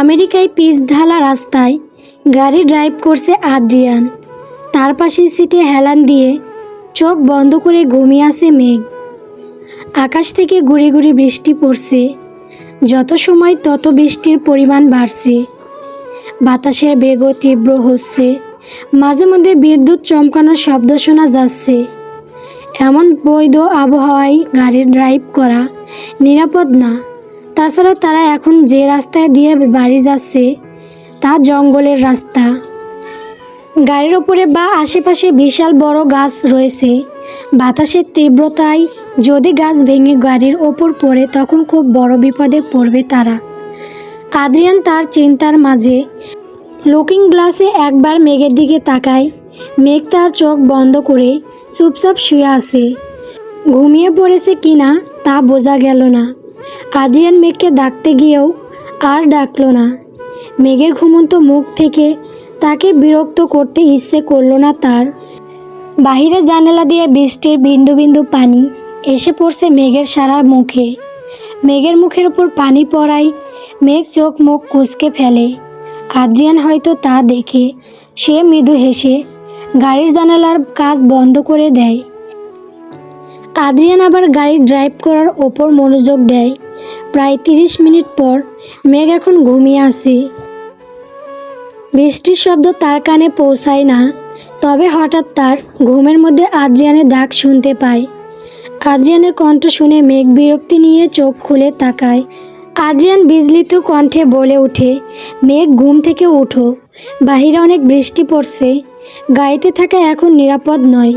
আমেরিকায় পিচ ঢালা রাস্তায় গাড়ি ড্রাইভ করছে আদ্রিয়ান। তার পাশের সিটে হেলান দিয়ে চোখ বন্ধ করে ঘুমিয়ে আছে মেঘ। আকাশ থেকে ঘুরে ঘুরে বৃষ্টি পড়ছে। যত সময় তত বৃষ্টির পরিমাণ বাড়ছে। বাতাসের বেগও তীব্র হচ্ছে। মাঝে মধ্যে বিদ্যুৎ চমকানোর শব্দ শোনা যাচ্ছে। এমন বৈধ আবহাওয়ায় গাড়ি ড্রাইভ করা নিরাপদ না। তাছাড়া তারা এখন যে রাস্তায় দিয়ে বাড়ি যাচ্ছে, তা জঙ্গলের রাস্তা। গাড়ির ওপরে বা আশেপাশে বিশাল বড় গাছ রয়েছে। বাতাসের তীব্রতায় যদি গাছ ভেঙে গাড়ির ওপর পড়ে, তখন খুব বড় বিপদে পড়বে তারা। আদ্রিয়ান তার চিন্তার মাঝে লুকিং গ্লাসে একবার মেঘের দিকে তাকায়। মেঘ তার চোখ বন্ধ করে চুপচাপ শুয়ে আছে। ঘুমিয়ে পড়েছে কিনা তা বোঝা গেল না। আদ্রিয়ান মেঘকে ডাকতে গিয়েও আর ডাকলো না। মেঘের ঘুমন্ত মুখ থেকে তাকে বিরক্ত করতে ইচ্ছে করল না তার। বাহিরে জানালা দিয়ে বৃষ্টির বিন্দু বিন্দু পানি এসে পড়ছে মেঘের সারা মুখে। মেঘের মুখের উপর পানি পড়ায় মেঘ চোখ মুখ কুচকে ফেলে। আদ্রিয়ান হয়তো তা দেখে সে মৃদু হেসে গাড়ির জানালার কাজ বন্ধ করে দেয়। আদ্রিয়ান আবার গাড়ি ড্রাইভ করার ওপর মনোযোগ দেয়। প্রায় তিরিশ মিনিট পর মেঘ এখন ঘুমিয়ে আছে। বৃষ্টির শব্দ তার কানে পৌঁছায় না, তবে হঠাৎ তার ঘুমের মধ্যে আদ্রিয়ানের ডাক শুনতে পায়। আদ্রিয়ানের কণ্ঠ শুনে মেঘ বিরক্তি নিয়ে চোখ খুলে তাকায়। আদ্রিয়ান বিজলিত কণ্ঠে বলে ওঠে, মেঘ ঘুম থেকে উঠো, বাহিরে অনেক বৃষ্টি পড়ছে। গাড়িতে থাকা এখন নিরাপদ নয়।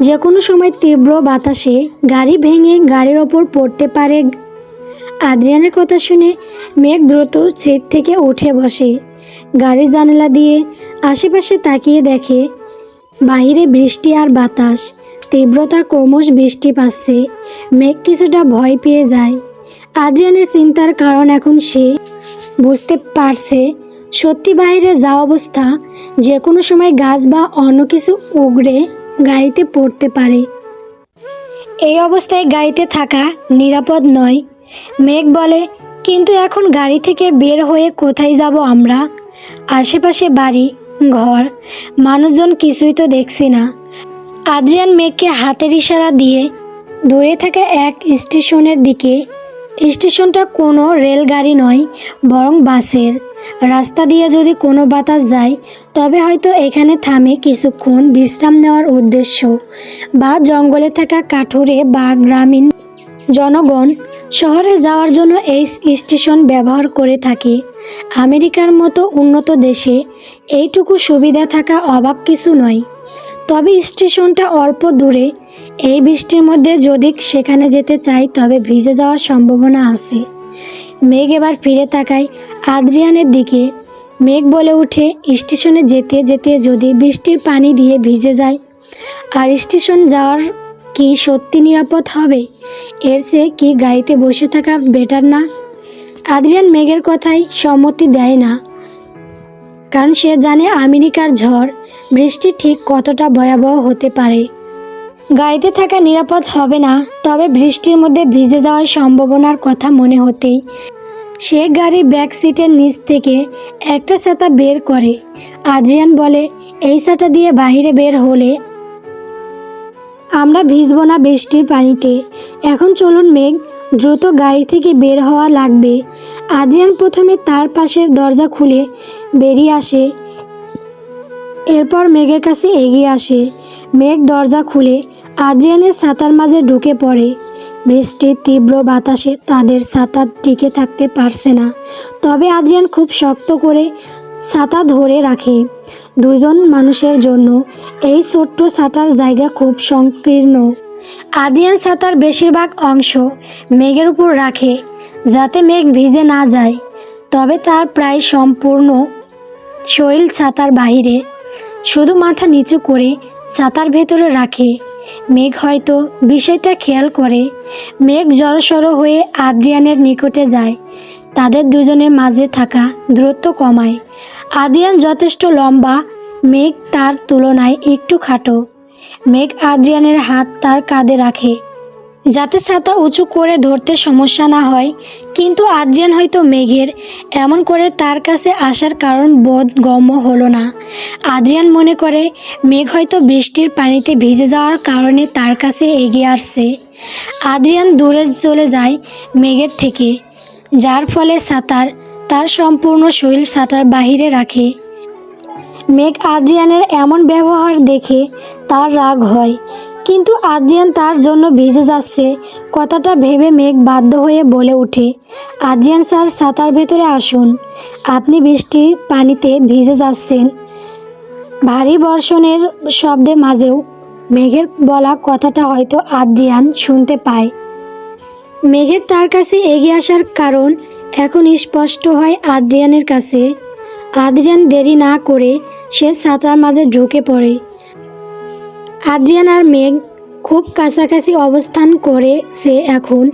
যে কোনো সময় তীব্র বাতাসে গাড়ি ভেঙে গাড়ির ওপর পড়তে পারে। আদ্রিয়ানের কথা শুনে মেঘ দ্রুত সিট থেকে উঠে বসে। গাড়ির জানালা দিয়ে আশেপাশে তাকিয়ে দেখে, বাহিরে বৃষ্টি আর বাতাস, তীব্রতা ক্রমশ বৃষ্টি পাচ্ছে। মেঘ কিছুটা ভয় পেয়ে যায়। আদ্রিয়ানের চিন্তার কারণ এখন সে বুঝতে পারছে, সত্যি বাইরে যা অবস্থা যে কোনো সময় গাছ বা অন্য কিছু উগড়ে গাড়িতে পড়তে পারে। এই অবস্থায় গাড়িতে থাকা নিরাপদ নয়। মেঘ বলে, কিন্তু এখন গাড়ি থেকে বের হয়ে কোথায় যাব আমরা? আশেপাশে বাড়ি, ঘর, মানুষজন কিছুই তো দেখছি না। আদ্রিয়ান মেঘকে হাতের ইশারা দিয়ে দূরে থাকা এক স্টেশনের দিকে স্টেশনটা কোনো রেলগাড়ি নয়, বরং বাসের। রাস্তা দিয়ে যদি কোনো বাতাস যায়, তবে হয়তো এখানে থামে কিছুক্ষণ বিশ্রাম নেওয়ার উদ্দেশ্য বা জঙ্গলে থাকা কাঠুরে বা গ্রামীণ জনগণ শহরে যাওয়ার জন্য এই স্টেশন ব্যবহার করে থাকে। আমেরিকার মতো উন্নত দেশে এইটুকু সুবিধা থাকা অবাক কিছু নয়। তবে স্টেশনটা অল্প দূরে এই বৃষ্টির মধ্যে যদি সেখানে যেতে চাই, তবে ভিজে যাওয়ার সম্ভাবনা আছে। মেঘ এবার ফিরে তাকায় আদ্রিয়ানের দিকে। মেঘ বলে উঠে স্টেশনে যেতে যেতে যদি বৃষ্টির পানি দিয়ে ভিজে যায়, আর স্টেশন যাওয়ার কি সত্যি নিরাপদ হবে? এর চেয়ে কি গাড়িতে বসে থাকা বেটার না? আদ্রিয়ান মেঘের কথায় সম্মতি দেয় না, কারণ সে জানে আমেরিকার ঝড় বৃষ্টি ঠিক কতটা ভয়াবহ হতে পারে। গাড়িতে থাকা নিরাপদ হবে না, তবে বৃষ্টির মধ্যে ভিজে যাওয়ার সম্ভাবনার কথা মনে হতেই সে গাড়ির ব্যাক সিটের নিচ থেকে একটা ছাতা বের করে। আদ্রিয়ান বলে, এই ছাতা দিয়ে বাইরে বের হলে আমরা ভিজবো না বৃষ্টির পানিতে। এখন চলুন মেঘ, দ্রুত গাড়ি থেকে বের হওয়া লাগবে। আদ্রিয়ান প্রথমে তার পাশের দরজা খুলে বেরিয়ে আসে। এরপর মেঘের কাছে এগিয়ে আসে। মেঘ দরজা খুলে আদ্রিয়ানের ছাতার মাঝে ঢুকে পড়ে। বৃষ্টির তীব্র বাতাসে তাদের ছাতা টিকে থাকতে পারছে না। তবে আদ্রিয়ান খুব শক্ত করে ছাতা ধরে রাখে। দুজন মানুষের জন্য এই ছোট্ট ছাতার জায়গা খুব সংকীর্ণ। আদ্রিয়ান ছাতার বেশিরভাগ অংশ মেঘের উপর রাখে, যাতে মেঘ ভিজে না যায়। তবে তার প্রায় সম্পূর্ণ শরীর ছাতার বাহিরে, শুধু মাথা নিচু করে ছাতার ভেতরে রাখে। মেঘ হয়তো বিষয়টা খেয়াল করে। মেঘ জড়সড় হয়ে আদ্রিয়ানের নিকটে যায়। তাদের দুজনের মাঝে থাকা দূরত্ব কমায়। আদ্রিয়ান যথেষ্ট লম্বা, মেঘ তার তুলনায় একটু খাটো। মেঘ আদ্রিয়ানের হাত তার কাঁধে রাখে। যাতে ছাতা উঁচু করে ধরতে সমস্যা না হয়, কিন্তু আদ্রিয়ান হয়তো মেঘের, এমন করে তার কাছে আসার কারণ বোধ বোধগম্য হলো না। আদ্রিয়ান মনে করে, মেঘ হয়তো বৃষ্টির পানিতে ভিজে যাওয়ার কারণে তার কাছে এগিয়ে আসছে। আদ্রিয়ান দূরে চলে যায় মেঘের থেকে, যার ফলে সাঁতার তার সম্পূর্ণ শরীর সাঁতার বাহিরে রাখে। মেঘ আদ্রিয়ানের এমন ব্যবহার দেখে তার রাগ হয় কিন্তু আদ্রিয়ান তার জন্য ভিজে যাচ্ছে। কথাটা ভেবে মেঘ বাধ্য হয়ে বলে ওঠে, আদ্রিয়ান স্যার ছাতার ভেতরে আসুন। আপনি বৃষ্টির পানিতে ভিজে যাচ্ছেন। ভারী বর্ষণের শব্দের মাঝেও মেঘের বলা কথাটা হয়তো আদ্রিয়ান শুনতে পায়। মেঘের তার কাছে এগিয়ে আসার কারণ এখন স্পষ্ট হয় আদ্রিয়ানের কাছে। আদ্রিয়ান দেরি না করে সে ছাতার মাঝে ঢুকে পড়ে। আদ্রিয়ান আর মেঘ খুব কাছাকাছি অবস্থান করে সে এখন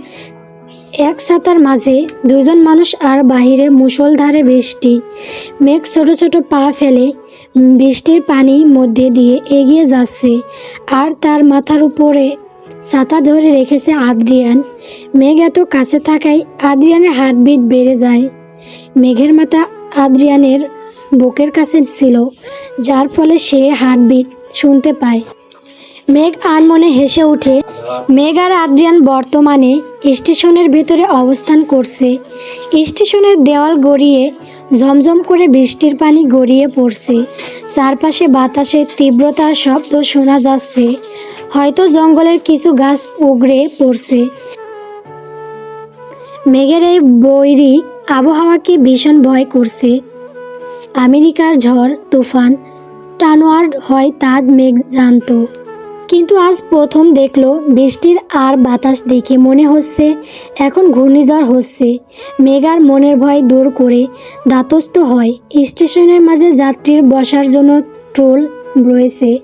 এক ছাতার মাঝে। দুজন মানুষ আর বাহিরে মুষলধারে বৃষ্টি। মেঘ ছোট ছোট পা ফেলে বৃষ্টির পানির মধ্যে দিয়ে এগিয়ে যাচ্ছে আর তার মাথার উপরে ছাতা ধরে রেখেছে আদ্রিয়ান। মেঘ এত কাছে থাকায় আদ্রিয়ানের হার্টবিট বেড়ে যায়। মেঘের মাথা আদ্রিয়ানের বুকের কাছে ছিল, যার ফলে সে হার্টবিট শুনতে পায়। মেঘ আনমনে হেসে ওঠে। মেঘ আর আদ্রিয়ান বর্তমানে স্টেশনের ভেতরে অবস্থান করছে। স্টেশনের দেওয়াল গড়িয়ে ঝমঝম করে বৃষ্টির পানি গড়িয়ে পড়ছে। চারপাশে বাতাসের তীব্রতার শব্দ শোনা যাচ্ছে। হয়তো জঙ্গলের কিছু গাছ উগড়ে পড়ছে। মেঘের এই বৈরী আবহাওয়াকে ভীষণ ভয় করছে। আমেরিকার ঝড়, তুফান টানোয়ার্ড হয় তাজ মেঘ জানতো। কিন্তু আজ প্রথম দেখল বৃষ্টির আর বাতাস দেখে মনে হচ্ছে এখন ঘূর্ণিঝড় হচ্ছে। মেঘার মনের ভয় দূর করে দাতস্থ হয়। স্টেশনের মাঝে যাত্রীর বসার জন্য ট্রোল রয়েছে।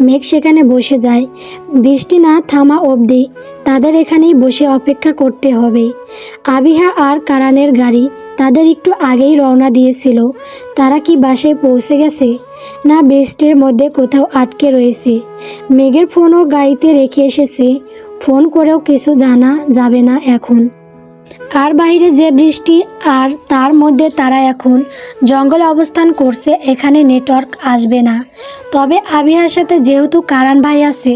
মেঘ সেখানে বসে যায়। বৃষ্টি না থামা অবধি তাদের এখানেই বসে অপেক্ষা করতে হবে। আবিহা আর কারানের গাড়ি তাদের একটু আগেই রওনা দিয়েছিল। তারা কি বাসায় পৌঁছে গেছে? না বৃষ্টির মধ্যে কোথাও আটকে রয়েছে। মেঘের ফোনও গাড়িতে রেখে এসেছে। ফোন করেও কিছু জানা যাবে না এখন। আর বাইরে যে বৃষ্টি আর তার মধ্যে তারা এখন জঙ্গলে অবস্থান করছে, এখানে নেটওয়ার্ক আসবে না। তবে আবিহার সাথে যেহেতু কারান ভাই আছে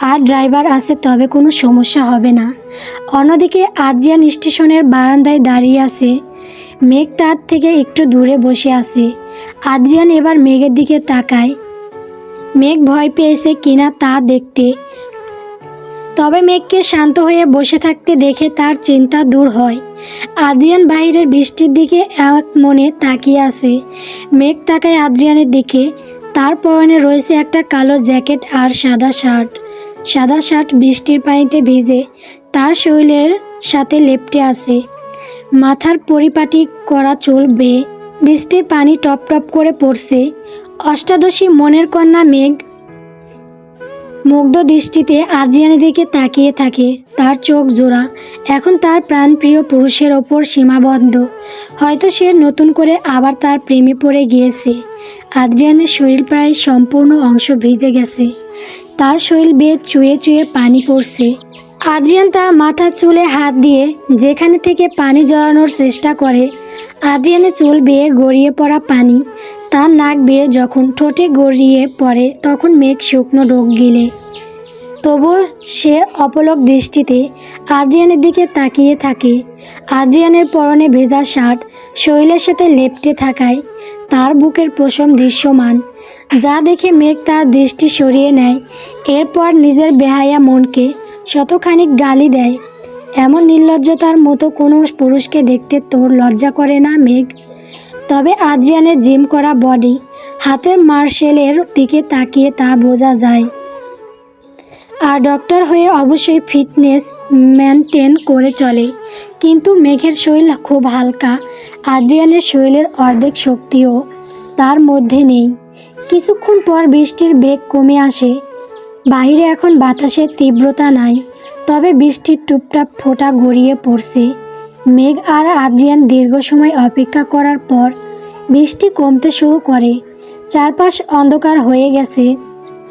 আর ড্রাইভার আছে, তবে কোনো সমস্যা হবে না। অন্যদিকে আদ্রিয়ান স্টেশনের বারান্দায় দাঁড়িয়ে আছে। মেঘ তার থেকে একটু দূরে বসে আছে। আদ্রিয়ান এবার মেঘের দিকে তাকায়। মেঘ ভয় পেয়েছে কিনা তা দেখতে তবে মেঘকে শান্ত হয়ে বসে থাকতে দেখে তার চিন্তা দূর হয়। আদ্রিয়ান বাইরের বৃষ্টির দিকে এক মনে তাকিয়ে আছে। মেঘ তাকায় আদ্রিয়ানের দিকে। তার পরনে রয়েছে একটা কালো জ্যাকেট আর সাদা শার্ট। সাদা শার্ট বৃষ্টির পানিতে ভিজে। তার শরীরের সাথে লেপটে আছে। মাথার পরিপাটি করা চুল বেয়ে। বৃষ্টির পানি টপ টপ করে পড়ছে। অষ্টাদশী মনের কন্যা মেঘ মুগ্ধ দৃষ্টিতে আদ্রিয়ানের দিকে তাকিয়ে থাকে। তার চোখ জোড়া। এখন তার প্রাণপ্রিয় পুরুষের ওপর সীমাবদ্ধ। হয়তো সে নতুন করে আবার তার প্রেমে পড়ে গিয়েছে। আদ্রিয়ানের শরীর প্রায় সম্পূর্ণ অংশ ভিজে গেছে। তার শরীর বেয়ে চুয়ে চুয়ে পানি পড়ছে। আদ্রিয়ান তার মাথার চুলে হাত দিয়ে যেখানে থেকে পানি জড়ানোর চেষ্টা করে, আদ্রিয়ানের চুল বেয়ে গড়িয়ে পড়া পানি তার নাক বেয়ে যখন ঠোঁটে গড়িয়ে পড়ে, তখন মেঘ শুকনো ডোক গিলে। তবুও সে অপলক দৃষ্টিতে আদ্রিয়ানের দিকে তাকিয়ে থাকে। আদ্রিয়ানের পরনে ভেজা শার্ট শরীরের সাথে লেপটে থাকায় তার বুকের পশম দৃশ্যমান। যা দেখে মেঘ তার দৃষ্টি সরিয়ে নেয়। এরপর নিজের বেহায়া মনকে শতখানিক গালি দেয়। এমন নির্লজ্জতার মতো কোনো পুরুষকে দেখতে তোর লজ্জা করে না, মেঘ? তবে আদ্রিয়ানের জিম করা বডি হাতের মার্শেলের দিকে তাকিয়ে তা বোঝা যায়। আর ডক্টর হয়ে অবশ্যই ফিটনেস মেনটেন করে চলে। কিন্তু মেঘের শরীর খুব হালকা। আদ্রিয়ানের শরীরের অর্ধেক শক্তিও তার মধ্যে নেই। কিছুক্ষণ পর বৃষ্টির বেগ কমে আসে। বাইরে এখন বাতাসের তীব্রতা নাই, তবে বৃষ্টির টুপটাপ ফোঁটা গড়িয়ে পড়ছে। মেঘ আর আদ্রিয়ান দীর্ঘ সময় অপেক্ষা করার পর বৃষ্টি কমতে শুরু করে। চারপাশ অন্ধকার হয়ে গেছে।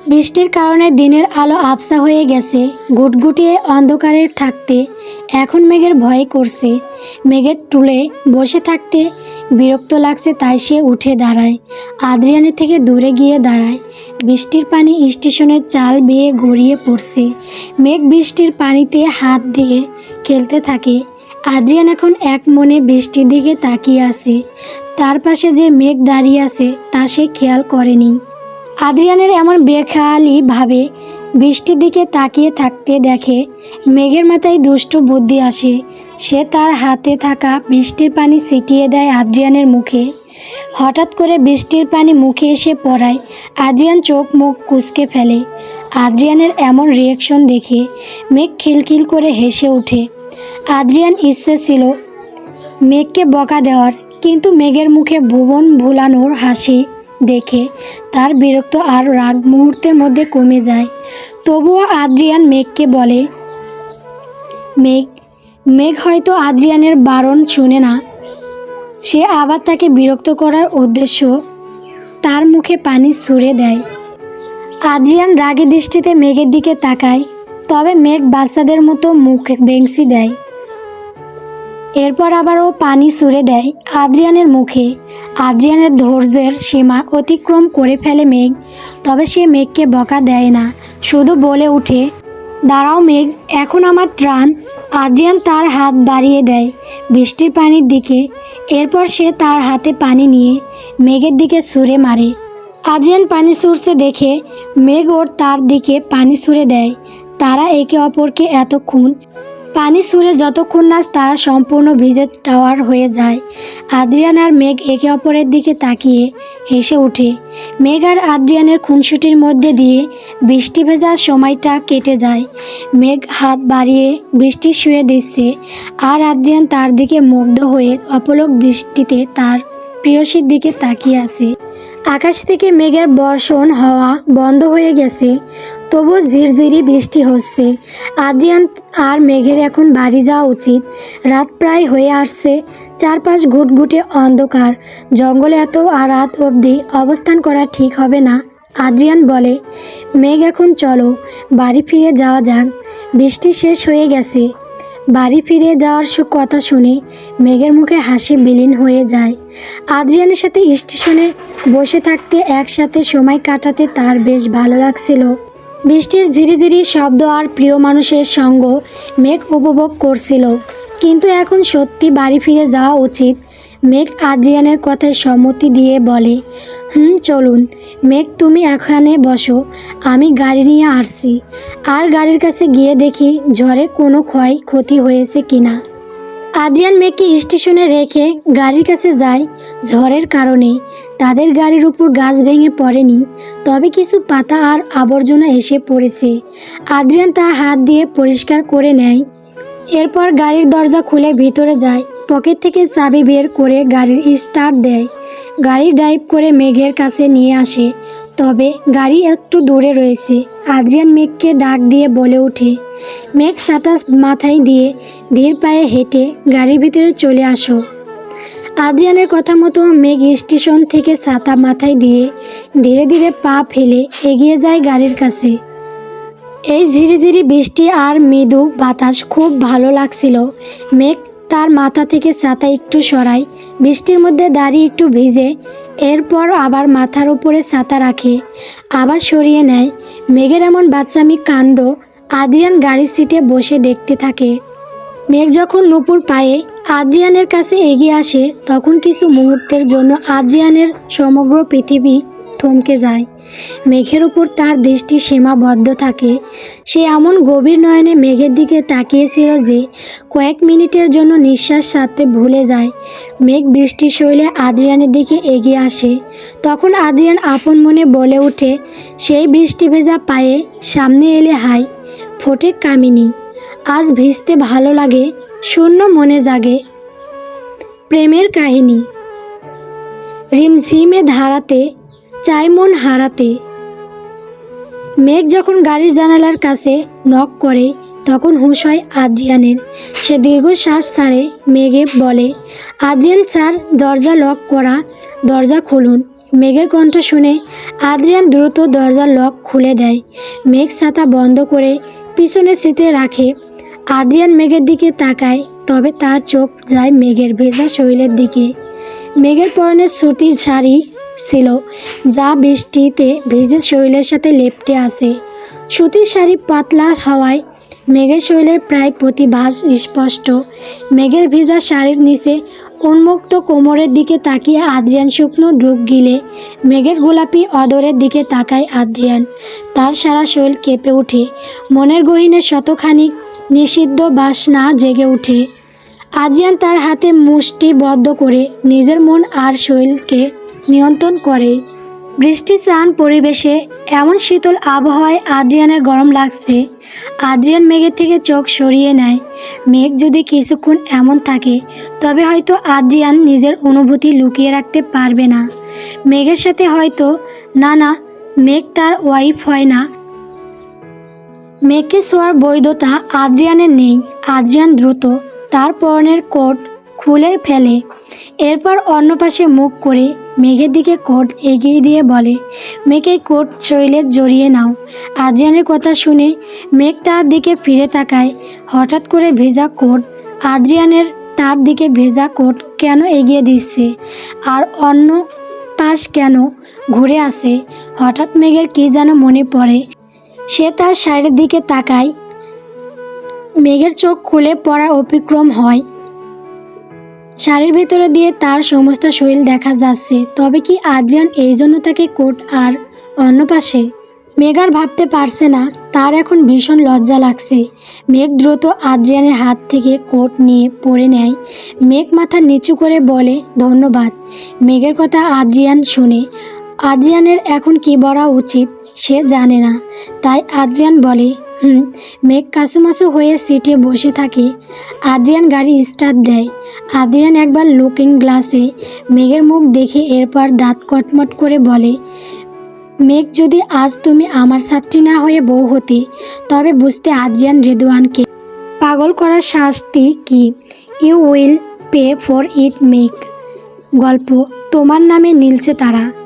বৃষ্টির কারণে দিনের আলো আবসা হয়ে গেছে গুটগুটিয়ে অন্ধকারে থাকতে। এখন মেঘের ভয় করছে। মেঘের টুলে বসে থাকতে বিরক্ত লাগছে তাই সে উঠে দাঁড়ায়। আদ্রিয়ানের থেকে দূরে গিয়ে দাঁড়ায়। বৃষ্টির পানি স্টেশনের চাল বেয়ে গড়িয়ে পড়ছে। মেঘ বৃষ্টির পানিতে হাত দিয়ে খেলতে থাকে। আদ্রিয়ান এখন এক মনে বৃষ্টির দিকে তাকিয়ে আছে। তার পাশে যে মেঘ দাঁড়িয়ে আছে, তা সে খেয়াল করেনি। আদ্রিয়ানের এমন বেখেয়ালি ভাবে বৃষ্টির দিকে তাকিয়ে থাকতে দেখে মেঘের মাথায় দুষ্ট বুদ্ধি আসে। সে তার হাতে থাকা বৃষ্টির পানি ছিটিয়ে দেয় আদ্রিয়ানের মুখে। হঠাৎ করে বৃষ্টির পানি মুখে এসে পড়ায় আদ্রিয়ান চোখ মুখ কুচকে ফেলে। আদ্রিয়ানের এমন রিয়েকশন দেখে মেঘ খিলখিল করে হেসে ওঠে। আদ্রিয়ান ইচ্ছে ছিল মেঘকে বকা দেওয়ার, কিন্তু মেঘের মুখে ভুবন ভুলানোর হাসি দেখে তার বিরক্ত আর রাগ মুহূর্তের মধ্যে কমে যায়। তবুও আদ্রিয়ান মেঘকে বলে, মেঘ মেঘ হয়তো আদ্রিয়ানের বারণ শুনে না। সে আবার তাকে বিরক্ত করার উদ্দেশ্য তার মুখে পানি ছুঁড়ে দেয়। আদ্রিয়ান রাগে দৃষ্টিতে মেঘের দিকে তাকায়। তবে মেঘ বাচ্চাদের মতো মুখ বেংসি দেয়। এরপর আবার ও পানি ছুঁড়ে দেয় আদ্রিয়ানের মুখে। আদ্রিয়ানের ধৈর্যের সীমা অতিক্রম করে ফেলে মেঘ, তবে সে মেঘকে বকা দেয় না, শুধু বলে উঠে, দাঁড়াও মেঘ, এখন আমার ট্রান আদ্রিয়ান তার হাত বাড়িয়ে দেয় বৃষ্টির পানির দিকে। এরপর সে তার হাতে পানি নিয়ে মেঘের দিকে ছুঁড়ে মারে। আদ্রিয়ান পানি ছুঁড়ছে দেখে মেঘ ওর তার দিকে পানি ছুঁড়ে দেয়। তারা একে অপরকে এতক্ষণ পানি সুরে যতক্ষণ না তারা সম্পূর্ণ ভিজে টাওয়ার হয়ে যায়। আদ্রিয়ান আর মেঘ একে অপরের দিকে তাকিয়ে হেসে ওঠে। মেঘ আর আদ্রিয়ানের খুনসুটির মধ্যে দিয়ে বৃষ্টি ভেজার সময়টা কেটে যায়। মেঘ হাত বাড়িয়ে বৃষ্টি শুয়ে দিচ্ছে আর আদ্রিয়ান তার দিকে মুগ্ধ হয়ে অপলক দৃষ্টিতে তার প্রিয়সীর দিকে তাকিয়ে আছে। আকাশ থেকে মেঘের বর্ষণ হওয়া বন্ধ হয়ে গেছে। তবু ঝিরঝিরি বৃষ্টি হচ্ছে। আদ্রিয়ান আর মেঘের এখন বাড়ি যাওয়া উচিত। রাত প্রায় হয়ে আসছে, চারপাশ ঘুটঘুটে অন্ধকার। জঙ্গলে এত আর রাত অবধি অবস্থান করা ঠিক হবে না, আদ্রিয়ান বলে। মেঘ এখন চলো, বাড়ি ফিরে যাওয়া যাক। বৃষ্টি শেষ হয়ে গেছে। বাড়ি ফিরে যাওয়ার কথা শুনে মেঘের মুখে হাসি বিলীন হয়ে যায়। আদ্রিয়ানের সাথে স্টেশনে বসে থাকতে একসাথে সময় কাটাতে তার বেশ ভালো লাগছিল। বৃষ্টির ঝিরিঝিরি শব্দ আর প্রিয় মানুষের সঙ্গ মেঘ উপভোগ করছিল। কিন্তু এখন সত্যি বাড়ি ফিরে যাওয়া উচিত। মেঘ আদ্রিয়ানের কথায় সম্মতি দিয়ে বলে, হুম, চলুন। মেঘ, তুমি এখানে বসো। আমি গাড়ি নিয়ে আসছি। আর গাড়ির কাছে গিয়ে দেখি ঝড়ে কোনো ক্ষয় ক্ষতি হয়েছে কিনা। আদ্রিয়ান মেঘকে স্টেশনে রেখে গাড়ির কাছে যায় ঝড়ের কারণে। তাদের গাড়ির উপর গাছ ভেঙে পড়েনি, তবে কিছু পাতা আর আবর্জনা এসে পড়েছে। আদ্রিয়ান তা হাত দিয়ে পরিষ্কার করে নেয়। এরপর গাড়ির দরজা খুলে ভিতরে যায়, পকেট থেকে চাবি বের করে গাড়ির স্টার্ট দেয়। গাড়ি ড্রাইভ করে মেঘের কাছে নিয়ে আসে, তবে গাড়ি একটু দূরে রয়েছে। আদ্রিয়ান মেঘকে ডাক দিয়ে বলে ওঠে, মেঘ সাটাস মাথায় দিয়ে ধীর পায়ে হেঁটে গাড়ির ভিতরে চলে আসো। আদ্রিয়ানের কথা মতো মেঘ স্টেশন থেকে ছাতা মাথায় দিয়ে ধীরে ধীরে পা ফেলে এগিয়ে যায় গাড়ির কাছে। এই ঝিরিঝিরি বৃষ্টি আর মৃদু বাতাস খুব ভালো লাগছিল। মেঘ তার মাথা থেকে ছাতা একটু সরায়, বৃষ্টির মধ্যে দাঁড়িয়ে একটু ভিজে, এরপর আবার মাথার উপরে ছাতা রাখে, আবার সরিয়ে নেয়। মেঘের এমন বাচ্চামি কাণ্ড আদ্রিয়ান গাড়ির সিটে বসে দেখতে থাকে। মেঘ যখন নুপুর পায়ে আদ্রিয়ানের কাছে এগিয়ে আসে, তখন কিছু মুহূর্তের জন্য আদ্রিয়ানের সমগ্র পৃথিবী থমকে যায়। মেঘের উপর তার দৃষ্টি সীমাবদ্ধ থাকে। সে এমন গভীর নয়নে মেঘের দিকে তাকিয়েছিল যে, কয়েক মিনিটের জন্য নিঃশ্বাস ছাড়তে ভুলে যায়। মেঘ বৃষ্টি শৈলে আদ্রিয়ানের দিকে এগিয়ে আসে। তখন আদ্রিয়ান আপন মনে বলে ওঠে, সেই বৃষ্টি ভেজা পায়ে সামনে এলে হাই ফোটে কামিনী। আজ ভিজতে ভালো লাগে শূন্য মনে জাগে। প্রেমের কাহিনী। রিমঝিমে ধারাতে চাই মন হারাতে। মেঘ যখন গাড়ির জানালার কাছে নক করে, তখন হুঁশ হয় আদ্রিয়ানের। সে দীর্ঘশ্বাস ছাড়ে, মেঘে বলে, আদ্রিয়ান স্যার, দরজা লক করা, দরজা খুলুন। মেঘের কণ্ঠ শুনে আদ্রিয়ান দ্রুত দরজা লক খুলে দেয়। মেঘ ছাতা বন্ধ করে পিছনের সিটে রাখে। আদ্রিয়ান মেঘের দিকে তাকায়, তবে তার চোখ যায় মেঘের ভেজা শরীরের দিকে। মেঘের পরনে সুতির শাড়ি ছিল, যা বৃষ্টিতে ভেজে শরীরের সাথে লেপটে আসে সুতির শাড়ি পাতলা হওয়ায় মেঘের শরীরের প্রায় প্রতিভাস স্পষ্ট। মেঘের ভেজা শাড়ির নিচে উন্মুক্ত কোমরের দিকে তাকিয়ে আদ্রিয়ান শুকনো ডুব গিলে মেঘের গোলাপি অদরের দিকে তাকায় আদ্রিয়ান। তার সারা শরীর কেঁপে ওঠে। মনের গহীনে শতখানিক নিষিদ্ধ বাসনা জেগে ওঠে আদ্রিয়ান তার হাতে মুষ্টি বদ্ধ করে নিজের মন আর শরীরকে নিয়ন্ত্রণ করে। বৃষ্টি স্নান পরিবেশে এমন শীতল আবহাওয়ায় আদ্রিয়ানের গরম লাগছে। আদ্রিয়ান মেঘের থেকে চোখ সরিয়ে নেয়। মেঘ যদি কিছুক্ষণ এমন থাকে, তবে হয়তো আদ্রিয়ান নিজের অনুভূতি লুকিয়ে রাখতে পারবে না। মেঘের সাথে হয়তো, না না, মেঘ তার ওয়াইফ হয় না। মেঘকে শোয়ার বৈধতা আদ্রিয়ানের নেই। আদ্রিয়ান দ্রুত তার পরনের কোট খুলে ফেলে। এরপর অন্য পাশে মুখ করে মেঘের দিকে কোট এগিয়ে দিয়ে বলে মেঘ কোট শরীরে জড়িয়ে নাও। আদ্রিয়ানের কথা শুনে মেঘ তার দিকে ফিরে তাকায়। হঠাৎ করে ভেজা কোট আদ্রিয়ানের তার দিকে ভেজা কোট কেন এগিয়ে দিচ্ছে? আর অন্য পাশ কেন ঘুরে আসে? হঠাৎ মেঘের কী যেন মনে পড়ে। সে তার শাড়ির দিকে তাকায়। মেঘের চোখ খুলে পড়ার অপিক্রম হয়। শাড়ির ভেতরে দিয়ে তার সমস্ত শরীর দেখা যাচ্ছে। তবে কি আদ্রিয়ান এই জন্য তাকে কোট আর অন্য পাশে? মেঘার ভাবতে পারছে না। তার এখন ভীষণ লজ্জা লাগছে। মেঘ দ্রুত আদ্রিয়ানের হাত থেকে কোট নিয়ে পরে নেয়। মেঘ মাথা নিচু করে বলে, ধন্যবাদ। মেঘের কথা আদ্রিয়ান শুনে। আদ্রিয়ানের এখন কি বলা উচিত সে জানে না। তাই আদ্রিয়ান বলে, হুম, মেঘ কাসুমাসু হয়ে সিটে বসে থাকে। আদ্রিয়ান গাড়ি স্টার্ট দেয়। আদ্রিয়ান একবার লুকিং গ্লাসে মেঘের মুখ দেখে এরপর দাঁত কটমট করে বলে, মেঘ, যদি আজ তুমি আমার ছাত্রী না হয়ে বউ হতে, তবে বুঝতে আদ্রিয়ান রেদওয়ানকে পাগল করার শাস্তি কি? You will pay for it make গল্প। তোমার নামে নীলছে তারা।